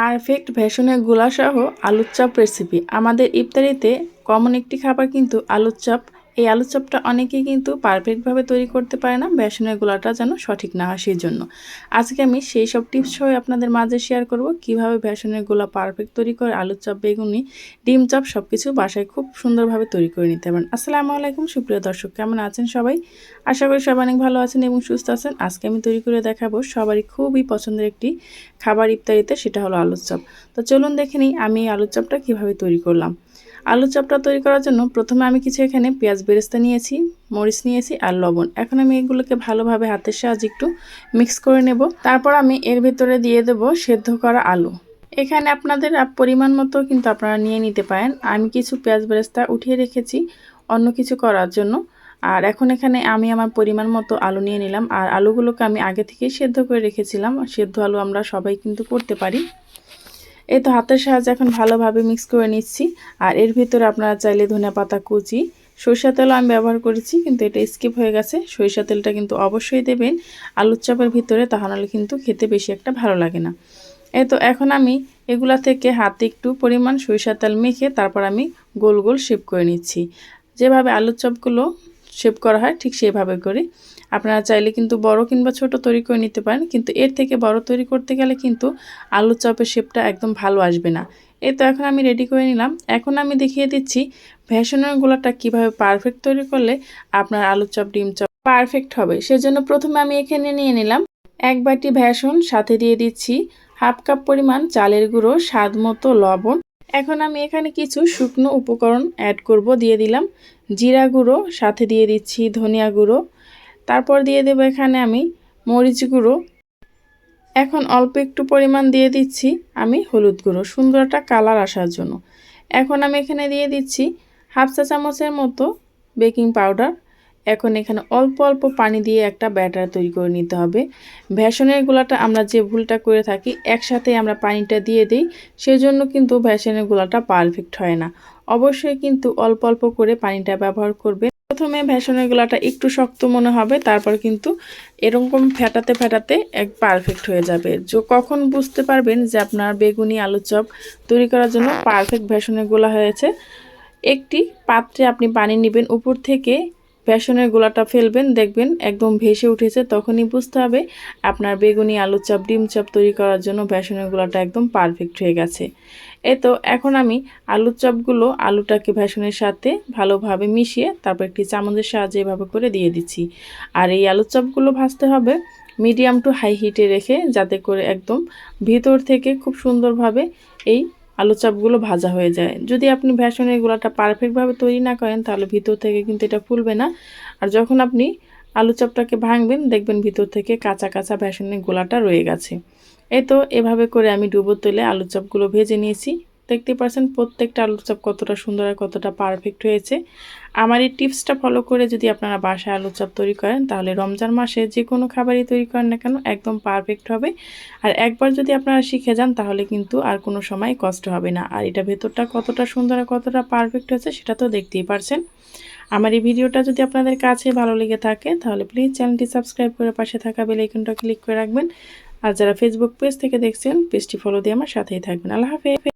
Perfect ভেষনের গুলাসহ আলুর chop recipe আমাদের ইফতারিতে common একটি খাবার কিন্তু আলুর চপ। এই আলুর চপটা অনেকেই কিন্তু পারফেক্টভাবে তৈরি করতে পারে না, বেসনের গোলাটা যেন সঠিক না হয় সেই জন্য। আজকে আমি সেই সব টিপস সহ আপনাদের মাঝে শেয়ার করব কীভাবে বেসনের গোলা পারফেক্ট তৈরি করে আলুর চপ, বেগুনি, ডিম চপ সব কিছু বাসায় খুব সুন্দরভাবে তৈরি করে নিতে পারেন। আসসালামু আলাইকুম, সুপ্রিয় দর্শক, কেমন আছেন সবাই? আশা করি সবাই অনেক ভালো আছেন এবং সুস্থ আছেন। আজকে আমি তৈরি করে দেখাবো সবারই খুবই পছন্দের একটি খাবার ইফতারিতে, সেটা হলো আলুর চপ। তো চলুন দেখে নিই আমি আলুর চপটা কীভাবে তৈরি করলাম। আলু চপটা তৈরি করার জন্য প্রথমে আমি কিছু এখানে পেঁয়াজ বেরেস্তা নিয়েছি, মরিচ নিয়েছি আর লবণ। এখন আমি এগুলোকে ভালোভাবে হাতের সাহায্যে একটু মিক্স করে নেব। তারপর আমি এর ভিতরে দিয়ে দেব সেদ্ধ করা আলু। এখানে আপনাদের পরিমাণ মতো কিন্তু আপনারা নিয়ে নিতে পারেন। আমি কিছু পেঁয়াজ বেরেস্তা উঠিয়ে রেখেছি অন্য কিছু করার জন্য। আর এখন এখানে আমি আমার পরিমাণ মতো আলু নিয়ে নিলাম। আর আলুগুলোকে আমি আগে থেকেই সেদ্ধ করে রেখেছিলাম। সেদ্ধ আলু আমরা সবাই কিন্তু করতে পারি। এই তো হাতের সাহায্যে এখন ভালোভাবে মিক্স করে নিচ্ছি। আর এর ভিতরে আপনারা চাইলে ধনে পাতা, কুচি সরিষা তেলও আমি ব্যবহার করেছি, কিন্তু এটা স্কিপ হয়ে গেছে। সরিষা তেলটা কিন্তু অবশ্যই দেবেন। আলুর চাপের ভিতরে তাহলে কিন্তু খেতে বেশি একটা ভালো লাগে না। এই তো এখন আমি এগুলা থেকে হাতে একটু পরিমাণ সরিষা তেল মেখে তারপর আমি গোল গোল শেপ করে নিচ্ছি। যেভাবে আলুর চপগুলো শেপ করা হয়, ঠিক সেভাবে করে। আপনারা চাইলে কিন্তু বড় কিংবা ছোট তৈরি করে নিতে পারেন, কিন্তু এর থেকে বড় তৈরি করতে গেলে কিন্তু আলুর চপের শেপটা একদম ভালো আসবে না। এই তো এখন আমি রেডি করে নিলাম। এখন আমি দেখিয়ে দিচ্ছি ভ্যাসনের গোলাটা কীভাবে পারফেক্ট তৈরি করলে আপনার আলুর চপ, ডিম চপ পারফেক্ট হবে। সেজন্য প্রথমে আমি এখানে নিয়ে নিলাম এক বাটি ভ্যাসন সাথে দিয়ে দিচ্ছি হাফ কাপ পরিমাণ চালের গুঁড়ো, স্বাদ মতো লবণ। এখন আমি এখানে কিছু শুকনো উপকরণ অ্যাড করব, দিয়ে দিলাম। জিরা গুঁড়ো, সাথে দিয়ে দিচ্ছি ধনিয়া গুঁড়ো। তারপর দিয়ে দেবো এখানে আমি মরিচ গুঁড়ো। এখন অল্প একটু পরিমাণ দিয়ে দিচ্ছি আমি হলুদ গুঁড়ো সুন্দর একটা কালার আসার জন্য। এখন আমি এখানে দিয়ে দিচ্ছি হাফ চা চামচের মতো বেকিং পাউডার। এখন এখানে অল্প অল্প পানি দিয়ে একটা ব্যাটার তৈরি করে নিতে হবে। ভ্যাসনের গোলাটা আমরা যে ভুলটা করে থাকি, একসাথে আমরা পানিটা দিয়ে দিই, সেজন্য কিন্তু ভ্যাসনের গোলাটা পারফেক্ট হয় না। অবশ্যই কিন্তু অল্প অল্প করে পানিটা ব্যবহার করবে প্রথমে ভ্যাসনের গোলাটা একটু শক্ত মনে হবে, তারপর কিন্তু এরকম ফেটাতে ফেটাতে এক পারফেক্ট হয়ে যাবে। যে, কখন বুঝতে পারবেন যে আপনার বেগুনি আলু চপ তৈরি করার জন্য পারফেক্ট ভ্যাসনের গোলা হয়েছে। একটি পাত্রে আপনি পানি নেবেন, উপর থেকে বেসনের গোলাটা ফেলবেন, দেখবেন একদম ভেসে উঠেছে, তখনই বুঝতে হবে আপনার বেগুনি আলু চপ, ডিম চপ তৈরি করার জন্য বেসনের গোলাটা একদম পারফেক্ট হয়ে গেছে। এ তো, এখন আমি আলুর চপগুলো আলুটাকে ভেষনের সাথে ভালোভাবে মিশিয়ে তারপর একটি চামচের সাহায্যে এভাবে করে দিয়ে দিচ্ছি। আর এই আলুর চপগুলো ভাজতে হবে মিডিয়াম টু হাই হিটে রেখে, যাতে করে একদম ভিতর থেকে খুব সুন্দরভাবে এই আলু চাপগুলো ভাজা হয়ে যায়। যদি আপনি ভ্যাসনের গোলাটা পারফেক্টভাবে তৈরি না করেন, তাহলে ভিতর থেকে কিন্তু এটা ফুলবে না। আর যখন আপনি আলু চাপটাকে ভাঙবেন, দেখবেন ভিতর থেকে কাঁচা কাঁচা ভ্যাসনের গোলাটা রয়ে গেছে। এই তো এভাবে করে আমি ডুবো তেলে আলু চপগুলো ভেজে নিয়েছি। দেখতে পাচ্ছেন প্রত্যেকটা আলুর চপ কতটা সুন্দর আর কতটা পারফেক্ট হয়েছে। আমার এই টিপসটা ফলো করে যদি আপনারা বাসায় আলুর চপ তৈরি করেন, তাহলে রমজান মাসে যে কোনো খাবারই তৈরি করেন না কেন, একদম পারফেক্ট হবে। আর একবার যদি আপনারা শিখে যান, তাহলে কিন্তু আর কোনো সময় কষ্ট হবে না। আর এটা ভেতরটা কতটা সুন্দর আর কতটা পারফেক্ট হয়েছে, সেটা তো দেখতেই পারছেন। আমার এই ভিডিওটা যদি আপনাদের কাছে ভালো লেগে থাকে, তাহলে প্লিজ চ্যানেলটি সাবস্ক্রাইব করে পাশে থাকা বেলাইকনটা ক্লিক করে রাখবেন। আর যারা ফেসবুক পেজ থেকে দেখছেন পেজটি ফলো দিয়ে আমার সাথেই থাকবেন। আল্লাহ হাফেজ।